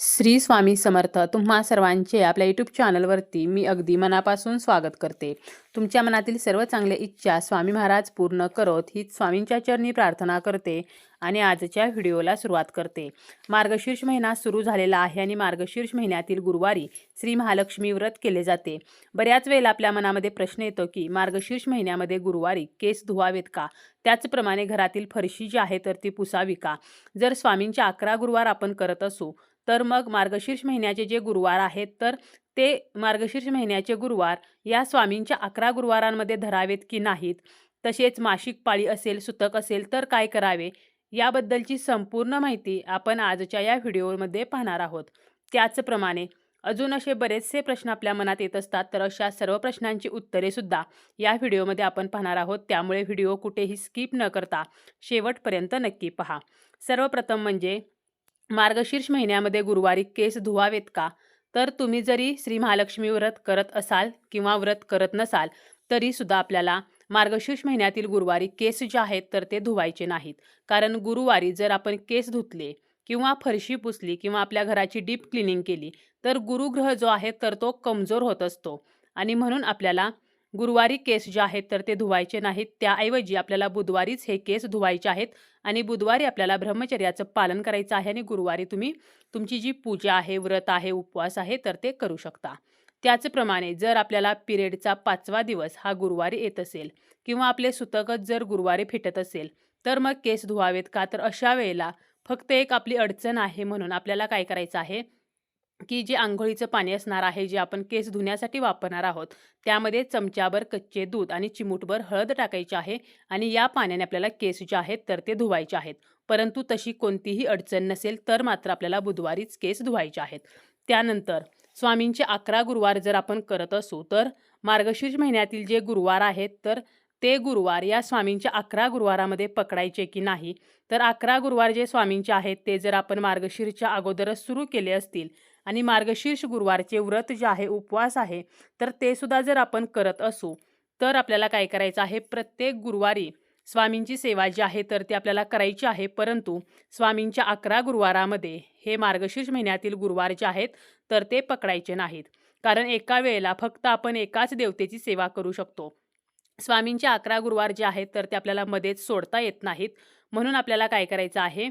श्री स्वामी समर्थ तुम्हा सर्वांचे आपल्या यूट्यूब चॅनलवरती मी अगदी मनापासून स्वागत करते. तुमच्या मनातील सर्व चांगल्या इच्छा स्वामी महाराज पूर्ण करत ही स्वामींच्या चरणी प्रार्थना करते आणि आजच्या व्हिडिओला सुरुवात करते. मार्गशीर्ष महिना सुरू झालेला आहे आणि मार्गशीर्ष महिन्यातील गुरुवारी श्री महालक्ष्मी व्रत केले जाते. बऱ्याच वेळेला आपल्या मनामध्ये प्रश्न येतो की मार्गशीर्ष महिन्यामध्ये गुरुवारी केस धुवावेत का? त्याचप्रमाणे घरातील फरशी जी आहे तर ती पुसावी का? जर स्वामींचे अकरा गुरुवार आपण करत असू तर मग मार्गशीर्ष महिन्याचे जे गुरुवार आहेत तर ते मार्गशीर्ष महिन्याचे गुरुवार या स्वामींच्या अकरा गुरुवारांमध्ये धरावेत की नाहीत? तसेच मासिक पाळी असेल सुतक असेल तर काय करावे? याबद्दलची संपूर्ण माहिती आपण आजच्या या व्हिडिओमध्ये पाहणार आहोत. त्याचप्रमाणे अजून असे बरेचसे प्रश्न आपल्या मनात येत असतात तर अशा सर्व प्रश्नांची उत्तरेसुद्धा या व्हिडिओमध्ये आपण पाहणार आहोत. त्यामुळे व्हिडिओ कुठेही स्किप न करता शेवटपर्यंत नक्की पहा. सर्वप्रथम म्हणजे मार्गशीर्ष महिन्यामध्ये गुरुवारी केस धुवावेत का? तर तुम्ही जरी श्री महालक्ष्मी व्रत करत असाल किंवा व्रत करत नसाल तरी सुद्धा आपल्याला मार्गशीर्ष महिन्यातील गुरुवारी केस जे आहेत तर ते धुवायचे नाहीत. कारण गुरुवारी जर आपण केस धुतले किंवा फरशी पुसली किंवा आपल्या घराची डीप क्लिनिंग केली तर गुरुग्रह जो आहे तर तो कमजोर होत असतो. आणि म्हणून आपल्याला गुरुवारी केस जे आहेत तर ते धुवायचे नाहीत. त्याऐवजी आपल्याला बुधवारीच हे केस धुवायचे आहेत आणि बुधवारी आपल्याला ब्रह्मचर्याचं पालन करायचं आहे आणि गुरुवारी तुम्ही तुमची जी पूजा आहे व्रत आहे उपवास आहे तर ते करू शकता. त्याचप्रमाणे जर आपल्याला पिरियडचा पाचवा दिवस हा गुरुवारी येत असेल किंवा आपले सुतकच जर गुरुवारी फिटत असेल तर मग केस धुवावेत का? तर अशा वेळेला फक्त एक आपली अडचण आहे म्हणून आपल्याला काय करायचं आहे? की जे आंघोळीचं पाणी असणार आहे जे आपण केस धुण्यासाठी वापरणार आहोत त्यामध्ये चमच्याभर कच्चे दूध आणि चिमूटभर हळद टाकायची आहे आणि या पाण्याने आपल्याला केस जे आहेत तर ते धुवायचे आहेत. परंतु तशी कोणतीही अडचण नसेल तर मात्र आपल्याला बुधवारीच केस धुवायचे आहेत. त्यानंतर स्वामींचे अकरा गुरुवार जर आपण करत असू तर मार्गशीर्ष महिन्यातील जे गुरुवार आहेत तर ते गुरुवार या स्वामींच्या अकरा गुरुवारामध्ये पकडायचे की नाही? तर अकरा गुरुवार जे स्वामींचे आहेत ते जर आपण मार्गशीर्षच्या अगोदरच सुरू केले असतील आणि मार्गशीर्ष गुरुवारचे व्रत जे आहे उपवास आहे तर ते सुद्धा जर आपण करत असू तर आपल्याला काय करायचं आहे? प्रत्येक गुरुवारी स्वामींची सेवा जी आहे तर ती आपल्याला करायची आहे. परंतु स्वामींच्या अकरा गुरुवारामध्ये हे मार्गशीर्ष महिन्यातील गुरुवार जे आहेत तर ते पकडायचे नाहीत. कारण एका वेळेला फक्त आपण एकाच देवतेची सेवा करू शकतो. स्वामींचे अकरा गुरुवार जे आहेत तर ते आपल्याला मध्येच सोडता येत नाहीत. म्हणून आपल्याला काय करायचं आहे?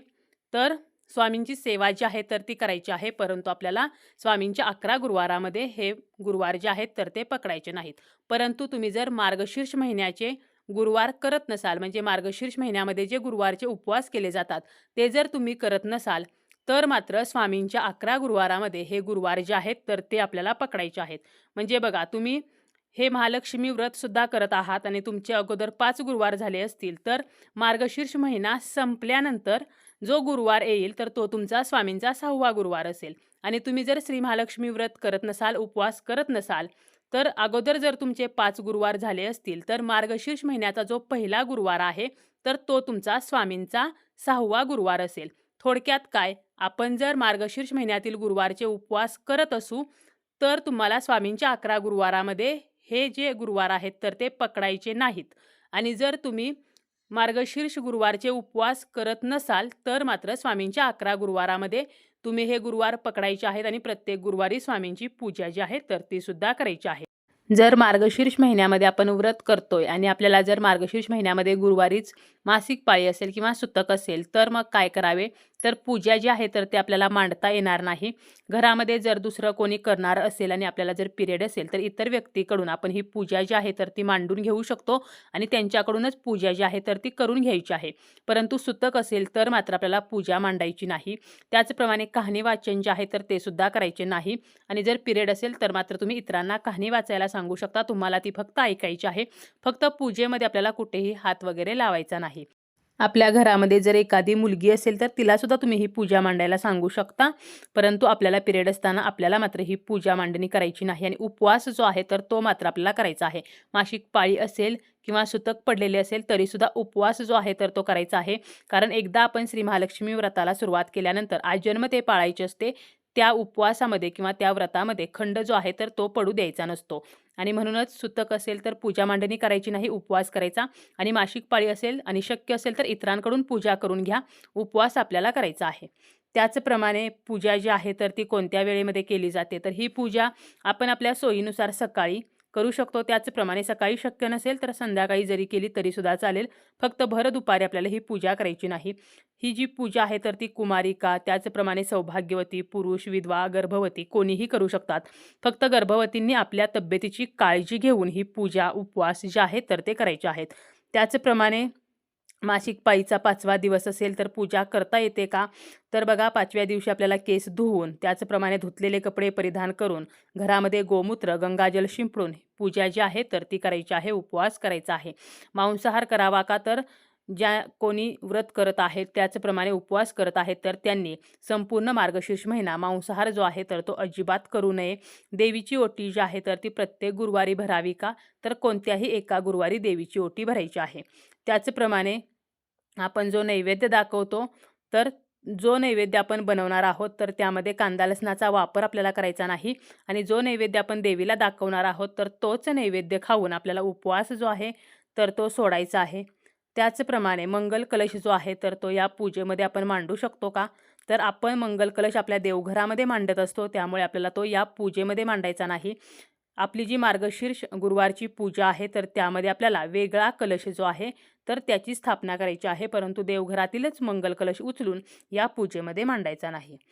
तर स्वामींची सेवा जी आहे तर ती करायची आहे परंतु आपल्याला स्वामींच्या अकरा गुरुवारामध्ये हे गुरुवार जे आहेत तर ते पकडायचे नाहीत. परंतु तुम्ही जर मार्गशीर्ष महिन्याचे गुरुवार करत नसाल म्हणजे मार्गशीर्ष महिन्यामध्ये जे गुरुवारचे उपवास केले जातात ते जर तुम्ही करत नसाल तर मात्र स्वामींच्या अकरा गुरुवारामध्ये हे गुरुवार जे आहेत तर ते आपल्याला पकडायचे आहेत. म्हणजे बघा तुम्ही हे महालक्ष्मी व्रतसुद्धा करत आहात आणि तुमचे अगोदर पाच गुरुवार झाले असतील तर मार्गशीर्ष महिना संपल्यानंतर जो गुरुवार येईल तर तो तुमचा स्वामींचा सहावा गुरुवार असेल. आणि तुम्ही जर श्री महालक्ष्मी व्रत करत नसाल उपवास करत नसाल तर अगोदर जर तुमचे पाच गुरुवार झाले असतील तर मार्गशीर्ष महिन्याचा जो पहिला गुरुवार आहे तर तो तुमचा स्वामींचा सहावा गुरुवार असेल. थोडक्यात काय? आपण जर मार्गशीर्ष महिन्यातील गुरुवारचे उपवास करत असू तर तुम्हाला स्वामींच्या अकरा गुरुवारामध्ये हे जे गुरुवार आहेत तर ते पकडायचे नाहीत. आणि जर तुम्ही मार्गशीर्ष गुरुवारचे उपवास करत नसाल तर मात्र स्वामींच्या अकरा गुरुवारामध्ये तुम्ही हे गुरुवार पकडायचे आहेत आणि प्रत्येक गुरुवारी स्वामींची पूजा जी आहे तर ती सुद्धा करायची आहे. जर मार्गशीर्ष महिन्यामध्ये आपण व्रत करतोय आणि आपल्याला जर मार्गशीर्ष महिन्यामध्ये गुरुवारीच मासिक पाळी असेल किंवा सुतक असेल तर मग काय करावे? तर पूजा जी आहे तर ते आपल्याला मांडता येणार नाही. घरामध्ये जर दुसरं कोणी करणार असेल आणि आपल्याला जर पिरियड असेल तर इतर व्यक्तीकडून आपण ही पूजा जी आहे तर ती मांडून घेऊ शकतो आणि त्यांच्याकडूनच पूजा जी आहे तर ती करून घ्यायची आहे. परंतु सुतक असेल तर मात्र आपल्याला पूजा मांडायची नाही. त्याचप्रमाणे कहाणी वाचन जे आहे तर ते सुद्धा करायचे नाही. आणि जर पिरियड असेल तर मात्र तुम्ही इतरांना कहाणी वाचायला सांगू शकता. तुम्हाला ती फक्त ऐकायची आहे. फक्त पूजेमध्ये आपल्याला कुठेही हात वगैरे लावायचा नाही. आपल्या घरामध्ये जर एखादी मुलगी असेल तर तिला सुद्धा तुम्ही ही पूजा मांडायला सांगू शकता. परंतु आपल्याला पिरियड असताना आपल्याला मात्र ही पूजा मांडणी करायची नाही आणि उपवास जो आहे तर तो मात्र आपल्याला करायचा आहे. मासिक पाळी असेल किंवा सुतक पडलेले असेल तरीसुद्धा उपवास जो आहे तर तो करायचा आहे. कारण एकदा आपण श्री महालक्ष्मी व्रताला सुरुवात केल्यानंतर आज जन्म ते पाळायचे असते. त्या उपवासामध्ये किंवा त्या व्रतामध्ये खंड जो आहे तर तो पडू द्यायचा नसतो. आणि म्हणूनच सुतक असेल तर पूजा मांडणी करायची नाही उपवास करायचा. आणि मासिक पाळी असेल आणि शक्य असेल तर इतरांकडून पूजा करून घ्या उपवास आपल्याला करायचा आहे. त्याचप्रमाणे पूजा जी आहे तर ती कोणत्या वेळेमध्ये केली जाते? तर ही पूजा आपण आपल्या सोयीनुसार सकाळी करू शकतो. त्याचप्रमाणे सकाळी शक्य नसेल तर संध्याकाळी जरी केली तरीसुद्धा चालेल. फक्त भर दुपारी आपल्याला ही पूजा करायची नाही. ही जी पूजा आहे तर ती कुमारिका त्याचप्रमाणे सौभाग्यवती पुरुष विधवा गर्भवती कोणीही करू शकतात. फक्त गर्भवतींनी आपल्या तब्येतीची काळजी घेऊन ही पूजा उपवास जे आहे तर ते करायचे आहेत. त्याचप्रमाणे मासिक पाळीचा पाचवा दिवस असेल तर पूजा करता येते का? तर बघा पाचव्या दिवशी आपल्याला केस धुवून त्याचप्रमाणे धुतलेले कपडे परिधान करून घरामध्ये गोमूत्र गंगाजल शिंपडून पूजा जी आहे तर ती करायची आहे उपवास करायचा आहे. मांसाहार करावा का? तर ज्या कोणी व्रत करत आहेत त्याचप्रमाणे उपवास करत आहेत तर त्यांनी संपूर्ण मार्गशीर्ष महिना मांसाहार जो आहे तर तो अजिबात करू नये. देवीची ओटी जी आहे तर ती प्रत्येक गुरुवारी भरावी का? तर कोणत्याही एका गुरुवारी देवीची ओटी भरायची आहे. त्याचप्रमाणे आपण जो नैवेद्य दाखवतो तर जो नैवेद्य आपण बनवणार आहोत तर त्यामध्ये कांदा लसणाचा वापर आपल्याला करायचा नाही आणि जो नैवेद्य आपण देवीला दाखवणार आहोत तर तोच नैवेद्य खाऊन आपल्याला उपवास जो आहे तर तो सोडायचा आहे. त्याचप्रमाणे मंगल कलश जो आहे तर तो या पूजेमध्ये आपण मांडू शकतो का? तर आपण मंगल कलश आपल्या देवघरामध्ये मांडत असतो त्यामुळे आपल्याला तो या पूजेमध्ये मांडायचा नाही. आपली जी मार्गशीर्ष गुरुवारची पूजा आहे तर त्यामध्ये आपल्याला वेगळा कलश जो आहे तर त्याची स्थापना करायची आहे. परंतु देवघरातीलच मंगल कलश उचलून या पूजेमध्ये मांडायचा नाही.